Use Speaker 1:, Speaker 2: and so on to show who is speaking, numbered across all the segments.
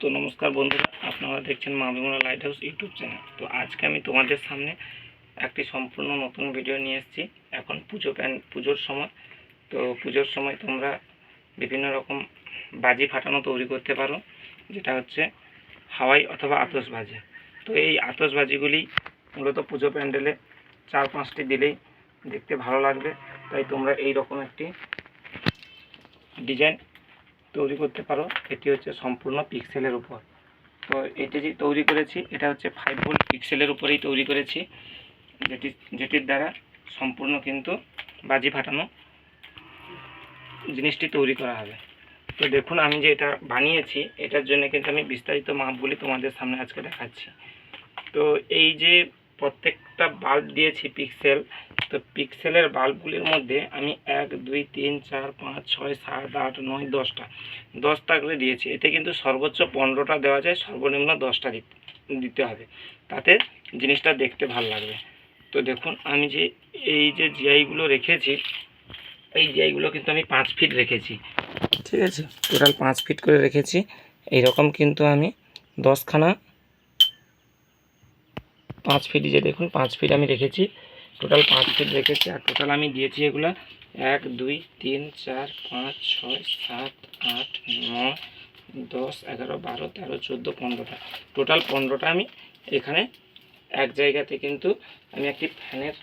Speaker 1: তো নমস্কার বন্ধুরা আপনারা দেখছেন মা লাইট হাউস ইউটিউব চ্যানেল তো আজকে আমি তোমাদের সামনে একটি সম্পূর্ণ নতুন ভিডিও নিয়ে এসেছি এখন পুজো প্যান পুজোর সময় তো পুজোর সময় তোমরা বিভিন্ন রকম বাজি ফাটানো তৈরি করতে পারো যেটা হচ্ছে হাওয়াই অথবা আতসবাজি তো এই আতসবাজিগুলি মূলত পুজো প্যান্ডেলে চার পাঁচটি দিলেই দেখতে ভালো লাগবে তাই তোমরা এই রকম একটি ডিজাইন তৈরি করতে পারো এটি হচ্ছে সম্পূর্ণ পিক্সেলের উপর তো এটা যে তৈরি করেছি এটা হচ্ছে ফাইভ ভোল্ট পিক্সেলের উপরেই তৈরি করেছি যেটি যেটির দ্বারা সম্পূর্ণ কিন্তু বাজি ফাটানো জিনিসটি তৈরি করা হবে তো দেখুন আমি যে এটা বানিয়েছি এটার জন্য কিন্তু আমি বিস্তারিত মাপগুলি তোমাদের সামনে আজকে দেখাচ্ছি তো এই যে প্রত্যেকটা বাল্ব দিয়েছি পিক্সেল তো পিক্সেলের বাল্বগুলির মধ্যে আমি এক দুই তিন চার পাঁচ ছয় সাত আট নয় দশটা দশটা করে দিয়েছি এতে কিন্তু সর্বোচ্চ পনেরোটা দেওয়া যায় সর্বনিম্ন দশটা দিতে হবে তাতে জিনিসটা দেখতে ভাল লাগবে তো দেখুন আমি যে এই যে জিআইগুলো রেখেছি এই জিআইগুলো কিন্তু আমি পাঁচ ফিট রেখেছি ঠিক আছে টোটাল পাঁচ ফিট করে রেখেছি এই রকম কিন্তু আমি দশখানা পাঁচ ফিট যে দেখুন পাঁচ ফিট আমি রেখেছি টোটাল পাঁচ ফিট রেখেছি আর টোটাল আমি দিয়েছি এগুলো এক দুই তিন চার পাঁচ ছয় সাত আট নয় দশ এগারো বারো তেরো চোদ্দো পনেরোটা টোটাল পনেরোটা আমি এখানে এক জায়গাতে কিন্তু আমি একটি ফ্যানের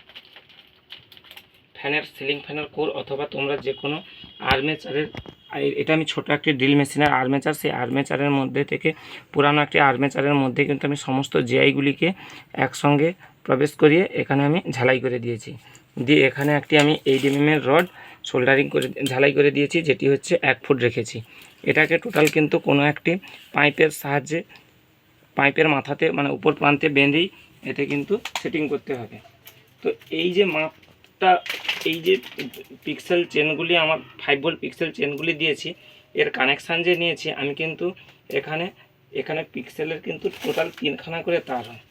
Speaker 1: ফ্যানের সিলিং ফ্যানের কোর অথবা তোমরা যে কোনো আর্মেচারের এটা আমি ছোট একটি ড্রিল মেশিনের আর্মেচার সেই আর্মেচারের মধ্যে থেকে পুরানো একটি আর্মেচারের মধ্যে কিন্তু আমি সমস্ত জিআইগুলিকে একসঙ্গে প্রবেশ করিয়ে এখানে আমি ঝালাই করে দিয়েছি দিয়ে এখানে একটি আমি এইট এমএমের রড শোল্ডারিং করে ঝালাই করে দিয়েছি যেটি হচ্ছে এক ফুট রেখেছি এটাকে টোটাল কিন্তু কোনো একটি পাইপের সাহায্যে পাইপের মাথাতে মানে উপর প্রান্তে বেঁধেই এতে কিন্তু সেটিং করতে হবে তো এই যে মাপটা এই যে পিক্সেল চেনগুলি আমার ফাইভ বোল পিক্সেল চেনগুলি দিয়েছি এর কানেকশান যে নিয়েছি আমি কিন্তু এখানে এখানে পিক্সেলের কিন্তু টোটাল তিনখানা করে তার হয়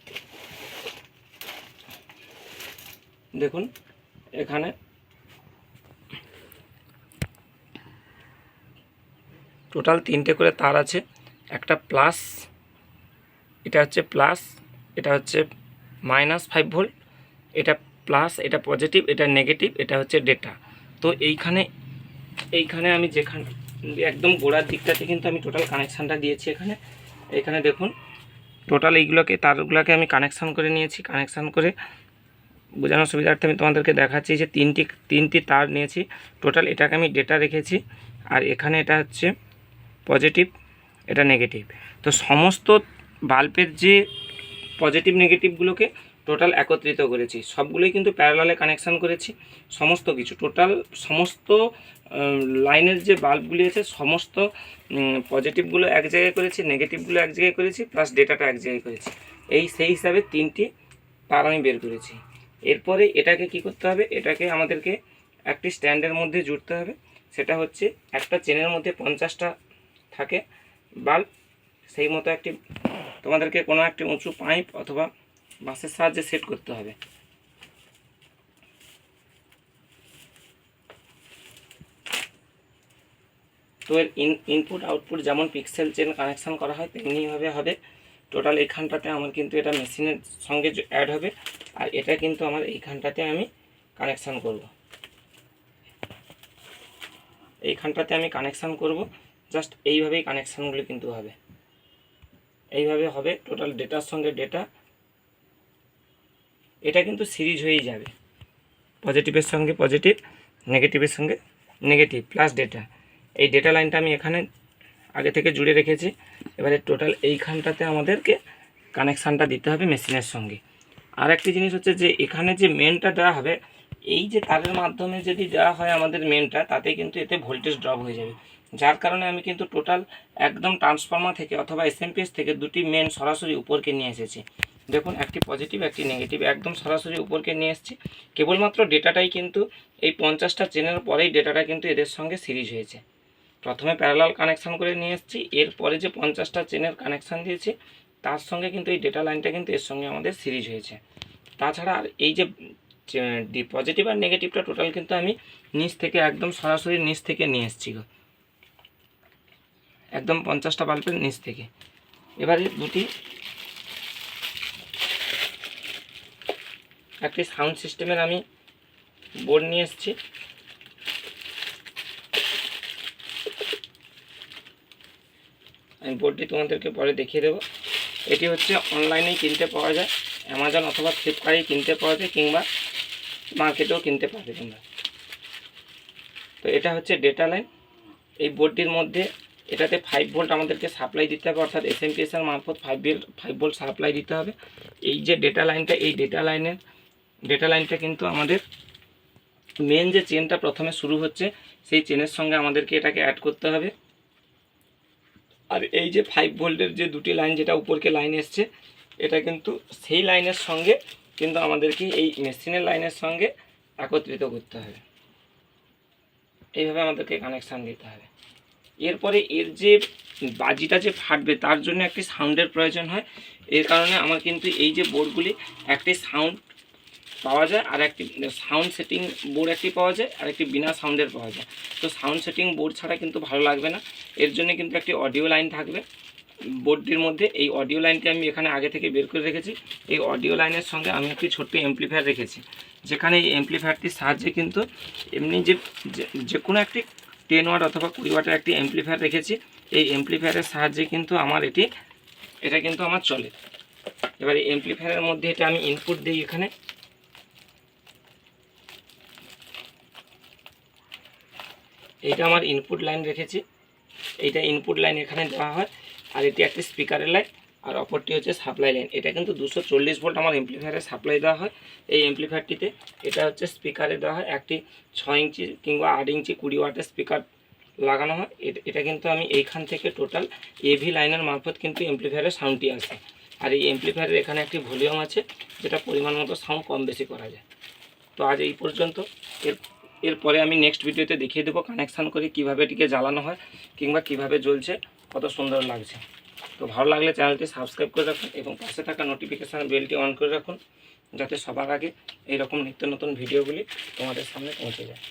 Speaker 1: দেখুন এখানে টোটাল তিনটে করে তার আছে একটা প্লাস এটা হচ্ছে প্লাস এটা হচ্ছে মাইনাস ফাইভ ভোল্ট এটা প্লাস এটা পজিটিভ এটা নেগেটিভ এটা হচ্ছে ডেটা তো এইখানে এইখানে আমি যেখানে একদম গোড়ার দিকটাতে কিন্তু আমি টোটাল কানেকশানটা দিয়েছি এখানে এখানে দেখুন টোটাল এইগুলোকে তারগুলোকে আমি কানেকশান করে নিয়েছি কানেকশান করে বোঝানোর সুবিধার্থে আমি তোমাদেরকে দেখাচ্ছি যে তিনটি তিনটি তার নিয়েছি টোটাল এটাকে আমি ডেটা রেখেছি আর এখানে এটা হচ্ছে পজিটিভ এটা নেগেটিভ তো সমস্ত বাল্বের যে পজিটিভ নেগেটিভগুলোকে টোটাল একত্রিত করেছি সবগুলোই কিন্তু প্যারালালে কানেকশান করেছি সমস্ত কিছু টোটাল সমস্ত লাইনের যে বাল্বগুলি আছে সমস্ত পজিটিভগুলো এক জায়গায় করেছি নেগেটিভগুলো এক জায়গায় করেছি প্লাস ডেটাটা এক জায়গায় করেছি এই সেই হিসাবে তিনটি তার আমি বের করেছি এরপরে এটাকে কি করতে হবে এটাকে আমাদেরকে একটি স্ট্যান্ডের মধ্যে জুড়তে হবে সেটা হচ্ছে একটা চেনের মধ্যে পঞ্চাশটা থাকে বাল্ব সেই মতো একটি তোমাদেরকে কোনো একটি উঁচু পাইপ অথবা বাঁশের সাহায্যে সেট করতে হবে তো এর ইনপুট আউটপুট যেমন পিক্সেল চেন কানেকশান করা হয় তেমনিভাবে হবে টোটাল এইখানটাতে আমার কিন্তু এটা মেশিনের সঙ্গে অ্যাড হবে আর এটা কিন্তু আমার এইখানটাতে আমি কানেকশান করব এইখানটাতে আমি কানেকশান করব জাস্ট এইভাবেই কানেকশানগুলো কিন্তু হবে এইভাবে হবে টোটাল ডেটার সঙ্গে ডেটা এটা কিন্তু সিরিজ হয়েই যাবে পজিটিভের সঙ্গে পজিটিভ নেগেটিভের সঙ্গে নেগেটিভ প্লাস ডেটা এই ডেটা লাইনটা আমি এখানে আগে থেকে জুড়ে রেখেছি এবারে টোটাল এইখানটাতে আমাদেরকে কানেকশানটা দিতে হবে মেশিনের সঙ্গে আর একটি জিনিস হচ্ছে যে এখানে যে মেনটা দেওয়া হবে এই যে তারের মাধ্যমে যদি দেওয়া হয় আমাদের মেনটা তাতে কিন্তু এতে ভোল্টেজ ড্রপ হয়ে যাবে যার কারণে আমি কিন্তু টোটাল একদম ট্রান্সফর্মার থেকে অথবা এসএমপিএস থেকে দুটি মেন সরাসরি উপরকে নিয়ে এসেছি দেখুন একটি পজিটিভ একটি নেগেটিভ একদম সরাসরি উপরকে নিয়ে এসেছি কেবলমাত্র ডেটাটাই কিন্তু এই পঞ্চাশটা চেনের পরেই ডেটাটা কিন্তু এদের সঙ্গে সিরিজ হয়েছে প্রথমে প্যারালাল কানেকশান করে নিয়ে এসেছি এরপরে যে পঞ্চাশটা চেনের কানেকশান দিয়েছি তার সঙ্গে কিন্তু এই ডেটা লাইনটা কিন্তু এর সঙ্গে আমাদের সিরিজ হয়েছে তাছাড়া আর এই যে পজিটিভ আর নেগেটিভটা টোটাল কিন্তু আমি নিচ থেকে একদম সরাসরি নিচ থেকে নিয়ে এসেছি একদম পঞ্চাশটা বাল্বের নিচ থেকে এবারে দুটি একটি সাউন্ড সিস্টেমের আমি বোর্ড নিয়ে এসেছি আমি বোর্ডটি তোমাদেরকে পরে দেখিয়ে দেবো এটি হচ্ছে অনলাইনেই কিনতে পাওয়া যায় অ্যামাজন অথবা ফ্লিপকার্টে কিনতে পাওয়া যায় কিংবা মার্কেটেও কিনতে পারবে তোমরা তো এটা হচ্ছে ডেটা লাইন এই বোর্ডটির মধ্যে এটাতে ফাইভ ভোল্ট আমাদেরকে সাপ্লাই দিতে হবে অর্থাৎ এস এমপিএসের মারফত five volt five volt supply দিতে হবে এই যে ডেটা লাইনটা এই ডেটা লাইনের ডেটা লাইনটা কিন্তু আমাদের মেন যে চেনটা প্রথমে শুরু হচ্ছে সেই চেনের সঙ্গে আমাদেরকে এটাকে অ্যাড করতে হবে আর এই যে ফাইভ ভোল্টের যে দুটি লাইন যেটা উপরকে লাইন এসছে এটা কিন্তু সেই লাইনের সঙ্গে কিন্তু আমাদেরকে এই মেশিনের লাইনের সঙ্গে একত্রিত করতে হবে এইভাবে আমাদেরকে কানেকশান দিতে হবে এরপরে এর যে বাজিটা যে ফাটবে তার জন্য একটি সাউন্ডের প্রয়োজন হয় এর কারণে আমার কিন্তু এই যে বোর্ডগুলি একটি সাউন্ড পাওয়া যায় আর একটি সাউন্ড সেটিং বোর্ড একটি পাওয়া যায় আর একটি বিনা সাউন্ডের পাওয়া যায় তো সাউন্ড সেটিং বোর্ড ছাড়া কিন্তু ভালো লাগবে না এর জন্য কিন্তু একটি অডিও লাইন থাকবে বোর্ডটির মধ্যে এই অডিও লাইনটি আমি এখানে আগে থেকে বের করে রেখেছি এই অডিও লাইনের সঙ্গে আমি একটি ছোট্ট অ্যাম্প্লিফায়ার রেখেছি যেখানে এই অ্যাম্প্লিফায়ারটির সাহায্যে কিন্তু এমনি যে যে কোনো একটি টেন ওয়াট অথবা কুড়ি ওয়াটের একটি অ্যাম্প্লিফায়ার রেখেছি এই অ্যাম্প্লিফায়ারের সাহায্যে কিন্তু আমার এটি এটা কিন্তু আমার চলে এবার এই অ্যাম্প্লিফায়ারের মধ্যে এটা আমি ইনপুট দিই এখানে এটা আমার ইনপুট লাইন রেখেছি এইটা ইনপুট লাইন এখানে দেওয়া হয় আর এটি একটি স্পিকারের লাইন আর অপরটি হচ্ছে সাপ্লাই লাইন এটা কিন্তু দুশো চল্লিশ ভোল্ট আমার এমপ্লিফায়ারে সাপ্লাই দেওয়া হয় এই এমপ্লিফায়ারটিতে এটা হচ্ছে স্পিকারে দেওয়া হয় একটি ছয় ইঞ্চি কিংবা আট ইঞ্চি কুড়ি ওয়াটের স্পিকার লাগানো হয় এটা কিন্তু আমি এইখান থেকে টোটাল এভি লাইনের মারফত কিন্তু এমপ্লিফায়ারের সাউন্ডটি আসে আর এই এমপ্লিফায়ারের এখানে একটি ভলিউম আছে যেটা পরিমাণ মতো সাউন্ড কম বেশি করা যায় তো আজ এই পর্যন্ত এর এরপরে আমি নেক্সট ভিডিওতে দেখিয়ে দেবো কানেকশান করে কিভাবে এটিকে জ্বালানো হয় কিংবা কিভাবে জ্বলছে কত সুন্দর লাগছে তো ভালো লাগলে চ্যানেলটি সাবস্ক্রাইব করে রাখুন এবং পাশে থাকা নোটিফিকেশান বেলটি অন করে রাখুন যাতে সবার আগে এইরকম নিত্য নতুন ভিডিওগুলি তোমাদের সামনে পৌঁছে যায়